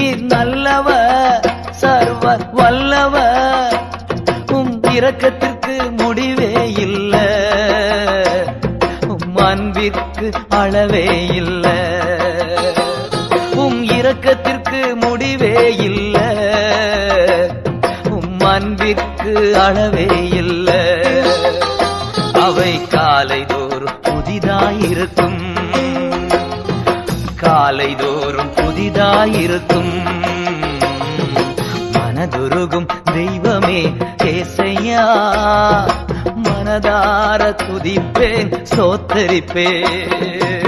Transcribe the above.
நீர் நல்லவ சர்வ வல்லவ. உம் இரக்கத்திற்கு முடிவே இல்ல. உம் அன்பிற்கு அளவே இல்ல. உம் இரக்கத்திற்கு முடிவே இல்ல. உம் அன்பிற்கு அளவே இல்லை. அவை காலைதோறும் புதிதாயிருக்கும். காலை தோறும் புதிதாயிருக்கும். மனதுருகும் தெய்வமே கேசையா மனதார துதிப்பேன் சோத்தரிப்பேன்.